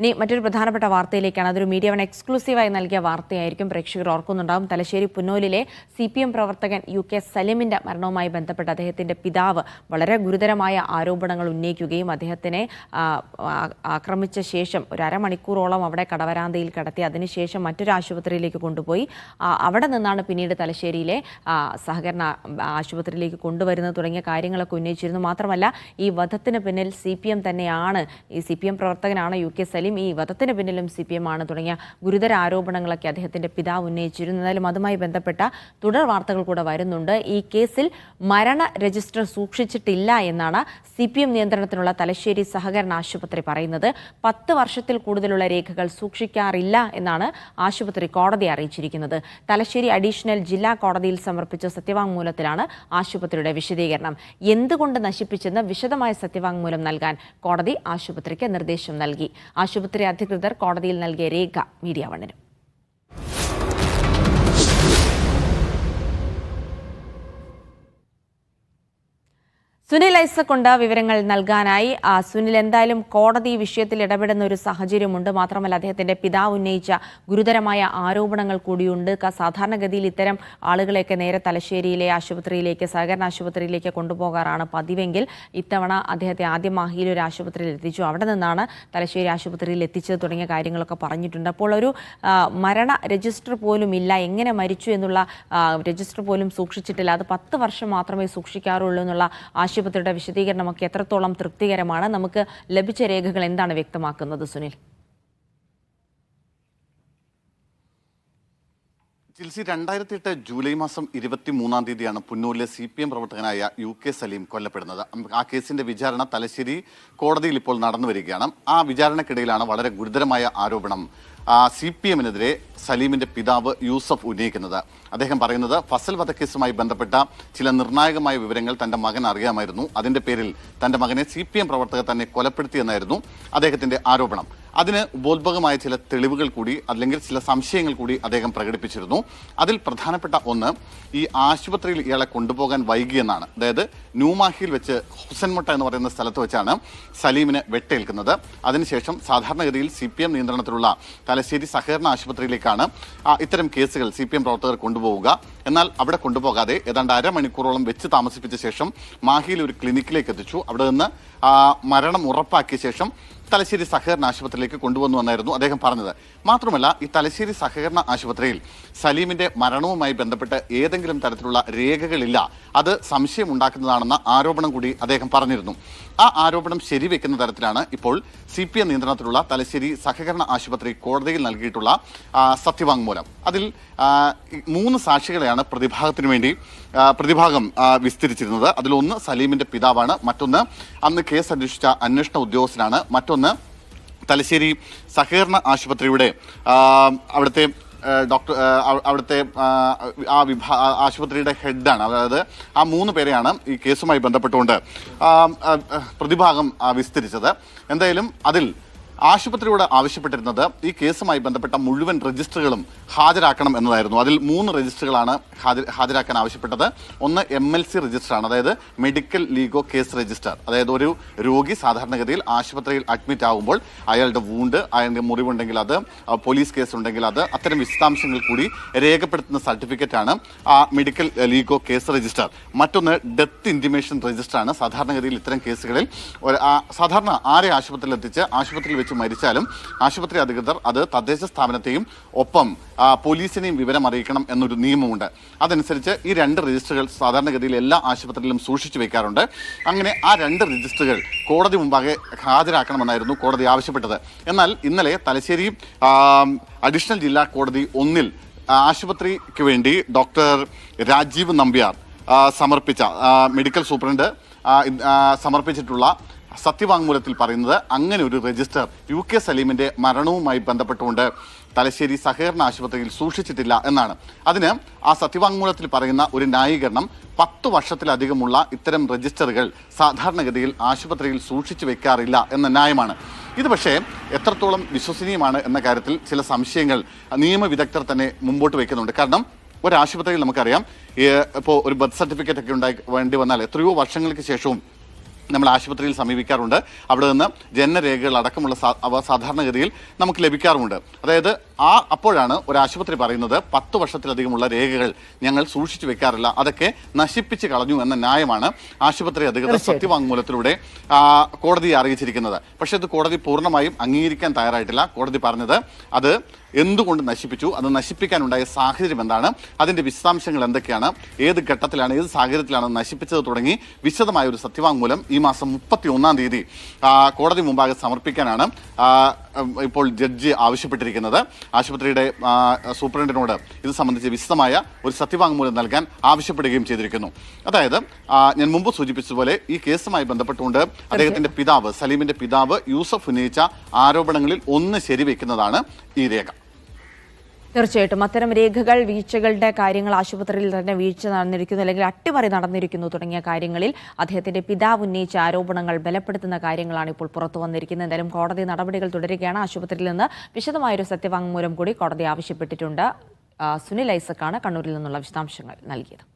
ഇനി മറ്റൊരു പ്രധാനപ്പെട്ട വാർത്തയിലേക്കാണ്. അതൊരു മീഡിയ വൺ എക്സ്ക്ലൂസീവായി നൽകിയ വാർത്തയായിരിക്കും പ്രേക്ഷകർ ഓർക്കുന്നുണ്ടാകും തലശ്ശേരി പുന്നോലിലെ സി പി എം പ്രവർത്തകൻ യു കെ സലിമിന്റെ മരണവുമായി ബന്ധപ്പെട്ട് അദ്ദേഹത്തിന്റെ പിതാവ് വളരെ ഗുരുതരമായ ആരോപണങ്ങൾ ഉന്നയിക്കുകയും അദ്ദേഹത്തിനെ ആക്രമിച്ച ശേഷം ഒരു അരമണിക്കൂറോളം അവിടെ കടവരാന്തയിൽ കടത്തി അതിനുശേഷം മറ്റൊരു ആശുപത്രിയിലേക്ക് കൊണ്ടുപോയി. അവിടെ നിന്നാണ് പിന്നീട് തലശ്ശേരിയിലെ സഹകരണ ആശുപത്രിയിലേക്ക് കൊണ്ടുവരുന്നത് തുടങ്ങിയ കാര്യങ്ങളൊക്കെ ഉന്നയിച്ചിരുന്നു. മാത്രമല്ല ഈ വധത്തിന് പിന്നിൽ സി പി എം തന്നെയാണ് ഈ സി പി എം പ്രവർത്തകനാണ് യു കെ സലീം. ഈ വധത്തിന് പിന്നിലും സി പി എം ആണ് തുടങ്ങിയ ഗുരുതര ആരോപണങ്ങളൊക്കെ അദ്ദേഹത്തിന്റെ പിതാവ് ഉന്നയിച്ചിരുന്നു. എന്നാലും അതുമായി ബന്ധപ്പെട്ട തുടർ വാർത്തകൾ കൂടെ വരുന്നുണ്ട്. ഈ കേസിൽ മരണ രജിസ്റ്റർ സൂക്ഷിച്ചിട്ടില്ല എന്നാണ് സി പി എം നിയന്ത്രണത്തിനുള്ള തലശ്ശേരി സഹകരണ ആശുപത്രി പറയുന്നത്. പത്ത് വർഷത്തിൽ കൂടുതലുള്ള രേഖകൾ സൂക്ഷിക്കാറില്ല എന്നാണ് ആശുപത്രി കോടതി അറിയിച്ചിരിക്കുന്നത്. തലശ്ശേരി അഡീഷണൽ ജില്ലാ കോടതിയിൽ സമർപ്പിച്ച സത്യവാങ്മൂലത്തിലാണ് ആശുപത്രിയുടെ വിശദീകരണം. എന്തുകൊണ്ട് നശിപ്പിച്ചെന്ന് വിശദമായ സത്യവാങ്മൂലം നൽകാൻ കോടതി ആശുപത്രിക്ക് നിർദ്ദേശം നൽകി. ആശുപത്രി അധികൃതർ കോടതിയിൽ നൽകിയ രേഖ മീഡിയ വണ്ണിന്. സുനിൽ ഐസക്കുണ്ട് വിവരങ്ങൾ നൽകാനായി സുനിൽ എന്തായാലും കോടതി വിഷയത്തിൽ ഇടപെടുന്ന ഒരു സാഹചര്യമുണ്ട്. മാത്രമല്ല അദ്ദേഹത്തിന്റെ പിതാവ് ഉന്നയിച്ച ഗുരുതരമായ ആരോപണങ്ങൾ കൂടിയുണ്ട്. സാധാരണഗതിയിൽ ഇത്തരം ആളുകളെയൊക്കെ നേരെ തലശ്ശേരിയിലെ ആശുപത്രിയിലേക്ക് സഹകരണ ആശുപത്രിയിലേക്ക് കൊണ്ടുപോകാറാണ് പതിവെങ്കിൽ ഇത്തവണ അദ്ദേഹത്തെ ആദ്യം മാഹിയിൽ ഒരു ആശുപത്രിയിൽ എത്തിച്ചു. അവിടെ നിന്നാണ് തലശ്ശേരി ആശുപത്രിയിൽ എത്തിച്ചത് തുടങ്ങിയ കാര്യങ്ങളൊക്കെ പറഞ്ഞിട്ടുണ്ട്. അപ്പോൾ ഒരു മരണ രജിസ്റ്റർ പോലും ഇല്ല. എങ്ങനെ മരിച്ചു എന്നുള്ള രജിസ്റ്റർ പോലും സൂക്ഷിച്ചിട്ടില്ല. അത് പത്ത് വർഷം മാത്രമേ സൂക്ഷിക്കാറുള്ളൂ എന്നുള്ള ആശുപത്രിയുടെ വിശദീകരണമൊക്കെ എത്രത്തോളം തൃപ്തികരമാണ്? നമുക്ക് ലഭിച്ച രേഖകൾ എന്താണ് വ്യക്തമാക്കുന്നത് സുനിൽ? ചിൽസി രണ്ടായിരത്തി എട്ട് ജൂലൈ മാസം ഇരുപത്തി മൂന്നാം തീയതിയാണ് പുന്നൂരിലെ സി പി എം പ്രവർത്തകനായ യു കെ സലീം കൊല്ലപ്പെടുന്നത്. ആ കേസിന്റെ വിചാരണ തലശ്ശേരി കോടതിയിൽ ഇപ്പോൾ നടന്നു വരികയാണ്. ആ വിചാരണക്കിടയിലാണ് വളരെ ഗുരുതരമായ ആരോപണം സി പി എമ്മിനെതിരെ സലീമിന്റെ പിതാവ് യൂസഫ് ഉന്നയിക്കുന്നത്. അദ്ദേഹം പറയുന്നത് ഫസൽ വധക്കേസുമായി ബന്ധപ്പെട്ട ചില നിർണായകമായ വിവരങ്ങൾ തന്റെ മകൻ അറിയാമായിരുന്നു. അതിന്റെ പേരിൽ തന്റെ മകനെ സി പി എം പ്രവർത്തകർ തന്നെ കൊലപ്പെടുത്തിയെന്നായിരുന്നു അദ്ദേഹത്തിന്റെ ആരോപണം. അതിന് ഉപോത്ഭകമായ ചില തെളിവുകൾ കൂടി അല്ലെങ്കിൽ ചില സംശയങ്ങൾ കൂടി അദ്ദേഹം പ്രകടിപ്പിച്ചിരുന്നു. അതിൽ പ്രധാനപ്പെട്ട ഒന്ന് ഈ ആശുപത്രിയിൽ ഇയാളെ കൊണ്ടുപോകാൻ വൈകിയെന്നാണ് അതായത് ന്യൂമാഹിയിൽ വെച്ച് ഹുസൻമുട്ട എന്ന് പറയുന്ന സ്ഥലത്ത് വെച്ചാണ് സലീമിന് വെട്ടേൽക്കുന്നത്. അതിനുശേഷം സാധാരണഗതിയിൽ സി പി എം നിയന്ത്രണത്തിലുള്ള തലശ്ശേരി സഹകരണ ആശുപത്രിയിലേക്കാണ് ഇത്തരം കേസുകൾ സി പി എം പ്രവർത്തകർ കൊണ്ടുപോവുക. എന്നാൽ അവിടെ കൊണ്ടുപോകാതെ ഏതാണ്ട് അരമണിക്കൂറോളം വെച്ച് താമസിപ്പിച്ച ശേഷം മാഹിയിൽ ഒരു ക്ലിനിക്കിലേക്ക് എത്തിച്ചു. അവിടെ നിന്ന് മരണം ഉറപ്പാക്കിയ ശേഷം തലശ്ശേരി സഹകരണ ആശുപത്രിയിലേക്ക് കൊണ്ടുവന്നു എന്നായിരുന്നു അദ്ദേഹം പറഞ്ഞത്. മാത്രമല്ല ഈ തലശ്ശേരി സഹകരണ ആശുപത്രിയിൽ സലീമിന്റെ മരണവുമായി ബന്ധപ്പെട്ട് ഏതെങ്കിലും തരത്തിലുള്ള രേഖകളില്ല. അത് സംശയമുണ്ടാക്കുന്നതാണെന്ന ആരോപണം കൂടി അദ്ദേഹം പറഞ്ഞിരുന്നു. ആ ആരോപണം ശരിവെക്കുന്ന തരത്തിലാണ് ഇപ്പോൾ സി പി എം നിയന്ത്രണത്തിലുള്ള തലശ്ശേരി സഹകരണ ആശുപത്രി കോടതിയിൽ നൽകിയിട്ടുള്ള സത്യവാങ്മൂലം. അതിൽ മൂന്ന് സാക്ഷികളെയാണ് പ്രതിഭാഗത്തിന് വേണ്ടി പ്രതിഭാഗം വിസ്തരിച്ചിരുന്നത്. അതിലൊന്ന് സലീമിന്റെ പിതാവാണ്. മറ്റൊന്ന് അന്ന് കേസ് അന്വേഷിച്ച അന്വേഷണ ഉദ്യോഗസ്ഥനാണ്. മറ്റൊന്ന് തലശ്ശേരി സഹകരണ ആശുപത്രിയുടെ അവിടുത്തെ ഡോക്ടർ അവിടുത്തെ ആ, വിഭാ ആശുപത്രിയുടെ ഹെഡാണ്. അതായത് ആ മൂന്ന് പേരെയാണ് ഈ കേസുമായി ബന്ധപ്പെട്ടുകൊണ്ട് പ്രതിഭാഗം വിസ്തരിച്ചത്. എന്തായാലും അതിൽ ആശുപത്രിയോട് ആവശ്യപ്പെട്ടിരുന്നത് ഈ കേസുമായി ബന്ധപ്പെട്ട മുഴുവൻ രജിസ്റ്ററുകളും ഹാജരാക്കണം എന്നതായിരുന്നു. അതിൽ മൂന്ന് രജിസ്റ്ററുകളാണ് ഹാജരാക്കാൻ ആവശ്യപ്പെട്ടത്. ഒന്ന് എം എൽ സി രജിസ്റ്ററാണ് അതായത് മെഡിക്കൽ ലീഗോ കേസ് രജിസ്റ്റർ അതായത് ഒരു രോഗി സാധാരണഗതിയിൽ ആശുപത്രിയിൽ അഡ്മിറ്റ് ആകുമ്പോൾ അയാളുടെ വൂണ്ട് അയാളുടെ മുറിവുണ്ടെങ്കിൽ അത് പോലീസ് കേസ് ഉണ്ടെങ്കിൽ അത് അത്തരം വിശദാംശങ്ങൾ കൂടി രേഖപ്പെടുത്തുന്ന സർട്ടിഫിക്കറ്റാണ് ആ മെഡിക്കൽ ലീഗോ കേസ് രജിസ്റ്റർ മറ്റൊന്ന് ഡെത്ത് ഇന്റിമേഷൻ രജിസ്റ്ററാണ് സാധാരണഗതിയിൽ ഇത്തരം കേസുകളിൽ സാധാരണ ആരെ ആശുപത്രിയിൽ എത്തിച്ച് ആശുപത്രിയിൽ വെച്ച് മരിച്ചാലും ആശുപത്രി അധികൃതർ അത് തദ്ദേശ സ്ഥാപനത്തെയും ഒപ്പം പോലീസിനെയും വിവരം അറിയിക്കണം എന്നൊരു നിയമമുണ്ട്. അതനുസരിച്ച് ഈ രണ്ട് രജിസ്റ്ററുകൾ സാധാരണഗതിയിൽ എല്ലാ ആശുപത്രിയിലും സൂക്ഷിച്ചു വെക്കാറുണ്ട്. അങ്ങനെ ആ രണ്ട് രജിസ്റ്ററുകൾ കോടതി മുമ്പാകെ ഹാജരാക്കണമെന്നായിരുന്നു കോടതി ആവശ്യപ്പെട്ടത്. എന്നാൽ ഇന്നലെ തലശ്ശേരി അഡീഷണൽ ജില്ലാ കോടതി ഒന്നിൽ ആശുപത്രിക്ക് വേണ്ടി ഡോക്ടർ രാജീവ് നമ്പ്യാർ സമർപ്പിച്ച മെഡിക്കൽ സൂപ്രണ്ട് സമർപ്പിച്ചിട്ടുള്ള സത്യവാങ്മൂലത്തിൽ പറയുന്നത് അങ്ങനെ ഒരു രജിസ്റ്റർ യു കെ സലീമിന്റെ മരണവുമായി ബന്ധപ്പെട്ടുകൊണ്ട് തലശ്ശേരി സഹകരണ ആശുപത്രിയിൽ സൂക്ഷിച്ചിട്ടില്ല എന്നാണ്. അതിന് ആ സത്യവാങ്മൂലത്തിൽ പറയുന്ന ഒരു ന്യായീകരണം പത്ത് വർഷത്തിലധികമുള്ള ഇത്തരം രജിസ്റ്ററുകൾ സാധാരണഗതിയിൽ ആശുപത്രിയിൽ സൂക്ഷിച്ചു വെക്കാറില്ല എന്ന ന്യായമാണ്. ഇത് പക്ഷേ എത്രത്തോളം വിശ്വസനീയമാണ് എന്ന കാര്യത്തിൽ ചില സംശയങ്ങൾ നിയമവിദഗ്ധർ തന്നെ മുമ്പോട്ട് വയ്ക്കുന്നുണ്ട് കാരണം ഒരു ആശുപത്രിയിൽ നമുക്കറിയാം ഇപ്പോൾ ഒരു ബർത്ത് സർട്ടിഫിക്കറ്റ് ഒക്കെ ഉണ്ടായി വേണ്ടി വന്നാൽ എത്രയോ വർഷങ്ങൾക്ക് ശേഷവും നമ്മൾ ആശുപത്രിയിൽ സമീപിക്കാറുണ്ട്. അവിടെ നിന്ന് ജനനരേഖകൾ അടക്കമുള്ള സാധാരണഗതിയിൽ നമുക്ക് ലഭിക്കാറുമുണ്ട്. അതായത് ആ അപ്പോഴാണ് ഒരു ആശുപത്രി പറയുന്നത് പത്ത് വർഷത്തിലധികമുള്ള രേഖകൾ ഞങ്ങൾ സൂക്ഷിച്ചു വെക്കാറില്ല. അതൊക്കെ നശിപ്പിച്ച് കളഞ്ഞു എന്ന ന്യായമാണ് ആശുപത്രി അധികൃതർ സത്യവാങ്മൂലത്തിലൂടെ കോടതിയെ അറിയിച്ചിരിക്കുന്നത്. പക്ഷേ ഇത് കോടതി പൂർണമായും അംഗീകരിക്കാൻ തയ്യാറായിട്ടില്ല. കോടതി പറഞ്ഞത് അത് എന്തുകൊണ്ട് നശിപ്പിച്ചു? അത് നശിപ്പിക്കാനുണ്ടായ സാഹചര്യം എന്താണ്? അതിന്റെ വിശദാംശങ്ങൾ എന്തൊക്കെയാണ്? ഏത് ഘട്ടത്തിലാണ് ഏത് സാഹചര്യത്തിലാണ് നശിപ്പിച്ചത് തുടങ്ങി? വിശദമായ ഒരു സത്യവാങ്മൂലം ഈ മാസം മുപ്പത്തി ഒന്നാം തീയതി കോടതി മുമ്പാകെ സമർപ്പിക്കാനാണ് ഇപ്പോൾ ജഡ്ജി ആവശ്യപ്പെട്ടിരിക്കുന്നത്. ആശുപത്രിയുടെ സൂപ്രണ്ടിനോട് ഇത് സംബന്ധിച്ച് വിശദമായ ഒരു സത്യവാങ്മൂലം നൽകാൻ ആവശ്യപ്പെടുകയും ചെയ്തിരിക്കുന്നു. അതായത് ഞാൻ മുമ്പ് സൂചിപ്പിച്ചതുപോലെ ഈ കേസുമായി ബന്ധപ്പെട്ടുകൊണ്ട് അദ്ദേഹത്തിന്റെ പിതാവ് സലീമിന്റെ പിതാവ് യൂസഫ് ഉന്നയിച്ച ആരോപണങ്ങളിൽ ഒന്ന് ശരിവെക്കുന്നതാണ് ഈ രേഖ. തീർച്ചയായിട്ടും. അത്തരം രേഖകൾ വീഴ്ചകളുടെ കാര്യങ്ങൾ ആശുപത്രിയിൽ തന്നെ വീഴ്ച നടന്നിരിക്കുന്നു അല്ലെങ്കിൽ അട്ടിമറി നടന്നിരിക്കുന്നു തുടങ്ങിയ കാര്യങ്ങളിൽ അദ്ദേഹത്തിന്റെ പിതാവ് ഉന്നയിച്ച ആരോപണങ്ങൾ ബലപ്പെടുത്തുന്ന കാര്യങ്ങളാണ് ഇപ്പോൾ പുറത്തു വന്നിരിക്കുന്നത്. എന്തായാലും കോടതി നടപടികൾ തുടരുകയാണ്. ആശുപത്രിയിൽ നിന്ന് വിശദമായൊരു സത്യവാങ്മൂലം കൂടി കോടതി ആവശ്യപ്പെട്ടിട്ടുണ്ട്. സുനിൽ ഐസക്കാണ് കണ്ണൂരിൽ നിന്നുള്ള വിശദാംശങ്ങൾ നൽകിയത്.